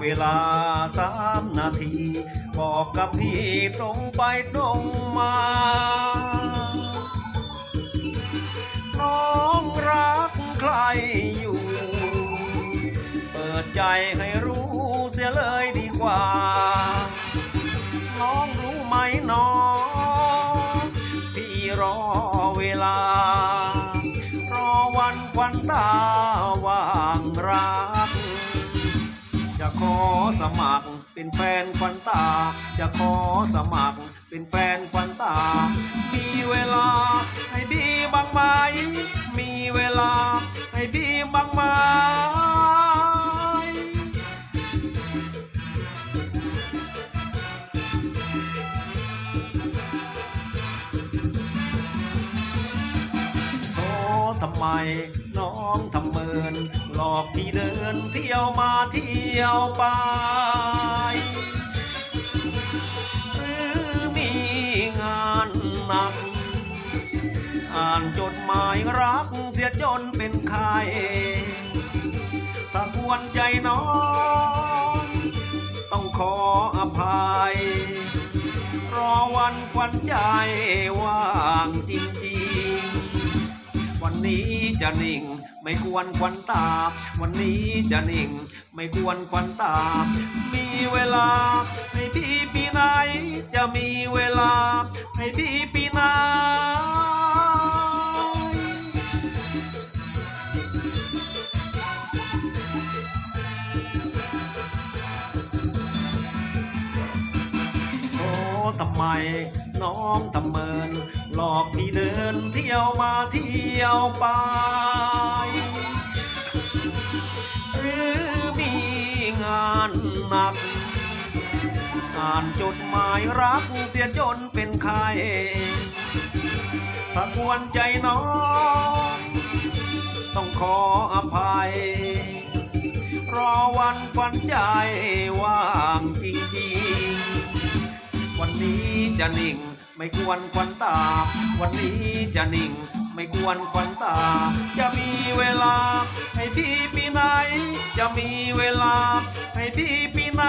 เวลาสามนาที บอกกับพี่ตรงไปตรงมาน้องรักใครอยู่ เปิดใจให้รู้เสียเลยดีกว่า น้องรู้ไหมน้อง พี่รอเวลา มัคร เป็นแฟนควันตา จะขอสมัคร เป็นแฟนควันตา มีเวลาให้ดีบ้างไหม มีเวลาให้ดีบ้างไหม ไมน้องทำเมินหลอกพี่เดินเที่ยวมาเที่ยวไปหรือมีงานหนัก อ่านจดหมายรักเสียจนเป็นใครถ้าควรใจน้อง ต้องขออภัย รอวันควันใจว่างจริง จะนิ่ง ไม่ควรควันตา วันนี้จะนิ่ง ไม่ควรควันตา มีเวลาให้พี่ปีไหน จะมีเวลาให้พี่ปีไหนโอ้ทำไมน้องทำเมิน หลอกพี่เดินเที่ยวมาเที่ยวไป หรือมีงานหนัก อ่านจดหมายรักเสียจนเป็นใครถ้าควรใจน้อง ต้องขออภัย รอวันควันใจว่างจริงๆ วันนี้จะนิ่ง ไม่ควรควันตา วันนี้จะนิ่ง ไม่ควรควันตา จะมีเวลา ให้พี่ปีไหน จะมีเวลา ให้พี่ปีไหน